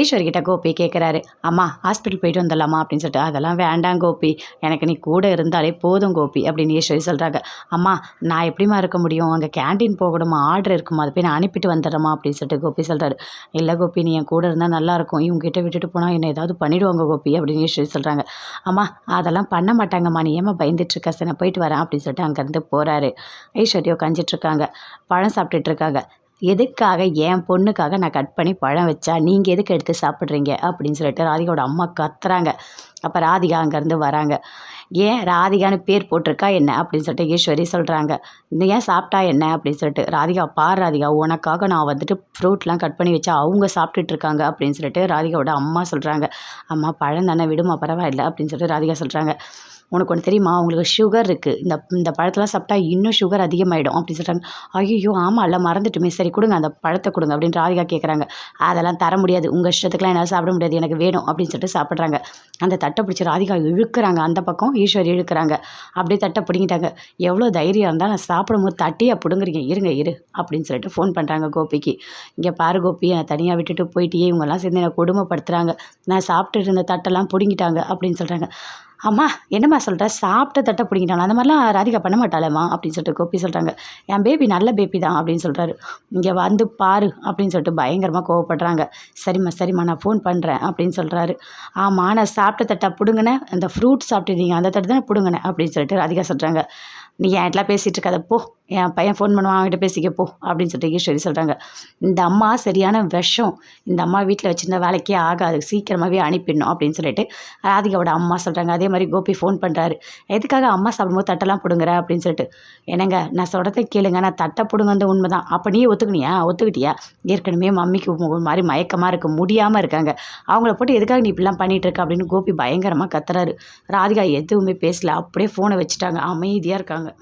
ஈஸ்வர்கிட்ட கோபி கேட்குறாரு அம்மா ஹாஸ்பிட்டல் போயிட்டு வந்துடலாமா? அப்படின்னு சொல்லிட்டு அதெல்லாம் வேண்டாம் கோபி. எனக்கு நீ கூட இருந்தாலே போதும் கோபி அப்படின்னு ஈஸ்வரி சொல்கிறாங்க அம்மா நான் எப்படிம்மா இருக்க முடியும்? அங்கே கேண்டீன் போகணுமா? ஆர்டர் இருக்குமா? அதை போய் நான் அனுப்பிட்டு வந்துடுறேம்மா அப்படின்னு சொல்லிட்டு கோபி சொல்கிறாரு இல்லை கோபி நீ என் கூட இருந்தால் நல்லாயிருக்கும் இவங்ககிட்ட விட்டுட்டு போனால் என்னை ஏதாவது பண்ணிடுவாங்க கோபி அப்படின்னு ஈஸ்வரி சொல்கிறாங்க அம்மா அதெல்லாம் பண்ண மாட்டாங்கம்மா. நீ ஏமா பயந்துட்டுருக்க? சரி நான் போயிட்டு வரேன் அப்படின்னு சொல்லிட்டு அங்கேருந்து போகிறாரு ஐஸ்வர்யா உட்காந்துட்ருக்காங்க பழம் சாப்பிட்டுட்டு இருக்காங்க. எதுக்காக என் பொண்ணுக்காக நான் கட் பண்ணி பழம் வச்சா? நீங்கள் எதுக்கு எடுத்து சாப்பிட்றீங்க? அப்படின்னு சொல்லிட்டு ராதிகாவோட அம்மா கத்துறாங்க. அப்போ ராதிகா அங்கேருந்து வராங்க. ஏன் ராதிகான்னு பேர் போட்டிருக்கா என்ன? அப்படின்னு சொல்லிட்டு ஈஸ்வரி சொல்கிறாங்க இந்த ஏன் சாப்பிட்டா என்ன? அப்படின்னு சொல்லிட்டு ராதிகா பார் ராதிகா உனக்காக நான் வந்துட்டு ஃப்ரூட்லாம் கட் பண்ணி வச்சா அவங்க சாப்பிட்டுட்டு இருக்காங்க. அப்படின்னு சொல்லிட்டு ராதிகாவோட அம்மா சொல்கிறாங்க அம்மா பழம் தானே விடுமா பரவாயில்ல. அப்படின்னு சொல்லிட்டு ராதிகா சொல்கிறாங்க உனக்கு ஒன்று தெரியுமா? அவங்களுக்கு சுகர் இருக்குது இந்த இந்த பழத்தெல்லாம் சாப்பிட்டா இன்னும் சுகர் அதிகமாகிடும் அப்படின்னு சொல்கிறாங்க ஐயோ ஆமாம்ல மறந்துட்டுமே. சரி கொடுங்க அந்த பழத்தை கொடுங்க அப்படின்னு ராதிகா கேட்குறாங்க அதெல்லாம் தர முடியாது. உங்கள் இஷ்டத்துக்குலாம் என்னால் சாப்பிட முடியாது. எனக்கு வேணும் அப்படின்னு சொல்லிட்டு சாப்பிட்றாங்க. அந்த தட்டை பிடிச்சி ராதிகா இழுக்கிறாங்க. அந்த பக்கம் ஈஸ்வரி இழுக்கிறாங்க. அப்படியே தட்டை பிடிங்கிட்டாங்க. எவ்வளோ தைரியம் இருந்தால் நான் சாப்பிடும்போது தட்டியாக பிடுங்குறீங்க. இருங்க இரு அப்படின்னு சொல்லிட்டு ஃபோன் பண்ணுறாங்க கோபிக்கு. இங்கே பாரு கோபி என்னை தனியாக விட்டுட்டு போயிட்டியே. இவங்கெல்லாம் சேர்ந்து என்னை கொடுமைப்படுத்துகிறாங்க நான் சாப்பிட்டுட்டு இருந்த தட்டெல்லாம் பிடுங்கிட்டாங்க அப்படின்னு சொல்கிறாங்க அம்மா என்னம்மா சொல்கிற சாப்பிட்ட தட்டை பிடிங்கிட்டாங்க அந்த மாதிரிலாம் ராதிகா பண்ண மாட்டாளேம்மா அப்படின்னு சொல்லிட்டு கோபி சொல்கிறாங்க என் பேபி நல்ல பேபி தான் அப்படின்னு சொல்கிறாரு இங்கே வந்து பாரு அப்படின்னு சொல்லிட்டு பயங்கரமாக கோவப்படுறாங்க. சரிம்மா சரிம்மா நான் ஃபோன் பண்ணுறேன் அப்படின்னு சொல்கிறாரு ஆமாம் நான் சாப்பிட்ட தட்டை பிடுங்கினேன் அந்த ஃப்ரூட் சாப்பிட்டுருந்தீங்க அந்த தட்டு தானே பிடுங்கினேன் அப்படின்னு சொல்லிட்டு ராதிகா சொல்கிறாங்க நீ என்கிட்டலாம் பேசிகிட்டு இருக்காத போ. என் பையன் ஃபோன் பண்ணுவான் அவன்கிட்ட பேசிக்க போ அப்படின்னு சொல்லிட்டு ஈஸ்வரி சொல்கிறாங்க இந்த அம்மா சரியான விஷம். இந்த அம்மா வீட்டில் வச்சிருந்த வேலைக்கே ஆகாது. சீக்கிரமாகவே அனுப்பிடணும் அப்படின்னு சொல்லிட்டு ராதிகாவோட அம்மா சொல்கிறாங்க அதே மாதிரி மாதிரி கோபி ஃபோன் பண்ணுறாரு எதுக்காக அம்மா சாப்பிடும்போது தட்டெல்லாம் பிடுங்குற? அப்படின்னு சொல்லிட்டு. என்னங்க நான் சொல்கிறத கேளுங்க. நான் தட்டை பிடுங்கிறது உண்மை தான் அப்போ நீ ஒத்துக்கினியா? ஒத்துக்கிட்டியா? ஏற்கனவே மம்மிக்கு ஒரு மாதிரி மயக்கமாக இருக்க. முடியாமல் இருக்காங்க. அவங்கள போட்டு எதுக்காக நீ இப்படிலாம் பண்ணிகிட்டு இருக்க? அப்படின்னு கோபி பயங்கரமாக கத்துறாரு. ராதிகா எதுவுமே பேசல. அப்படியே ஃபோனை வச்சுட்டாங்க. அமைதியாக இருக்காங்க.